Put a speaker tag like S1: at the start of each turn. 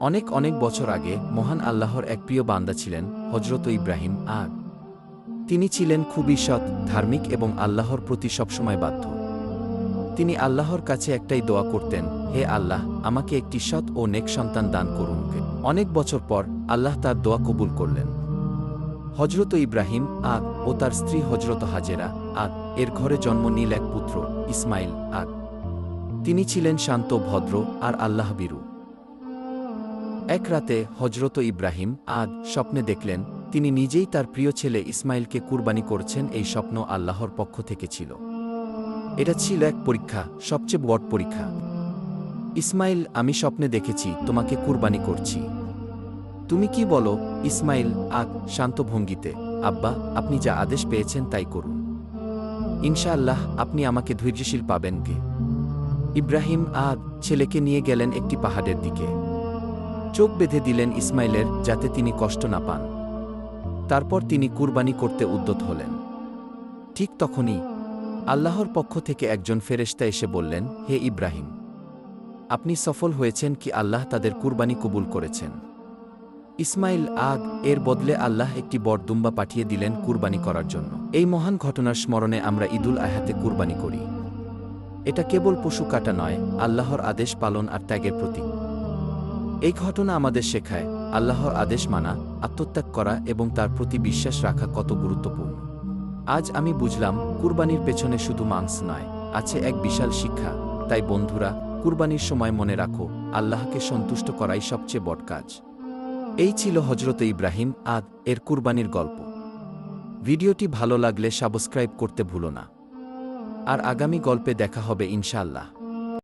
S1: অনেক অনেক বছর আগে মহান আল্লাহর এক প্রিয় বান্দা ছিলেন হজরত ইব্রাহিম আগ তিনি ছিলেন খুবই সৎ, ধার্মিক এবং আল্লাহর প্রতি সবসময় বাধ্য। তিনি আল্লাহর কাছে একটাই দোয়া করতেন, হে আল্লাহ, আমাকে একটি সৎ ও নেক সন্তান দান করুন। অনেক বছর পর আল্লাহ তার দোয়া কবুল করলেন। হজরত ইব্রাহিম আগ ও তার স্ত্রী হজরত হাজেরা আগ এর ঘরে জন্ম নিল এক পুত্র, ইসমাইল আগ তিনি ছিলেন শান্ত, ভদ্র আর আল্লাহ বিরু এক রাতে হজরত ইব্রাহিম আদ স্বপ্নে দেখলেন, তিনি নিজেই তার প্রিয় ছেলে ইসমাইলকে কুরবানি করছেন এই স্বপ্ন আল্লাহর পক্ষ থেকে ছিল। এটা ছিল এক পরীক্ষা, সবচেয়ে বড় পরীক্ষা। ইসমাইল, আমি স্বপ্নে দেখেছি, তোমাকে কুরবানি করছি। তুমি কি বলো, ইসমাইল আগ শান্ত ভঙ্গিতে, আব্বা, আপনি যা আদেশ পেয়েছেন তাই করুন। ইনশাআল্লাহ, আপনি আমাকে ধৈর্যশীল পাবেন কে ইব্রাহিম, আদ, ছেলেকে নিয়ে গেলেন একটি পাহাড়ের দিকে। চোখ বেঁধে দিলেন ইসমাইলের যাতে তিনি কষ্ট না পান। তারপর তিনি কুরবানি করতে উদ্যত হলেন। ঠিক তখনই আল্লাহর পক্ষ থেকে একজন ফেরেশতা এসে বললেন, হে ইব্রাহিম, আপনি সফল হয়েছেন কি আল্লাহ তাদের কুরবানি কবুল করেছেন? ইসমাইল আগ এর বদলে আল্লাহ একটি বরদুম্বা পাঠিয়ে দিলেন কুরবানি করার জন্য। এই মহান ঘটনার স্মরণে আমরা ঈদুল আহাতে কুরবানি করি। এটা কেবল পশু কাটা নয়, আল্লাহর আদেশ পালন আর ত্যাগের প্রতীক। এই ঘটনা আমাদের শেখায়, আল্লাহর আদেশ মানা, আত্মত্যাগ করা এবং তার প্রতি বিশ্বাস রাখা কত গুরুত্বপূর্ণ। আজ আমি বুঝলাম, কুরবানির পেছনে শুধু মাংস নয়, আছে এক বিশাল শিক্ষা। তাই বন্ধুরা, কুরবানির সময় মনে রাখো, আল্লাহকে সন্তুষ্ট করাই সবচেয়ে বড় কাজ। এই ছিল হজরত ইব্রাহিম আদ এর কুরবানির গল্প। ভিডিওটি ভালো লাগলে সাবস্ক্রাইব করতে ভুলো না। আর আগামী গল্পে দেখা হবে ইনশাআল্লাহ।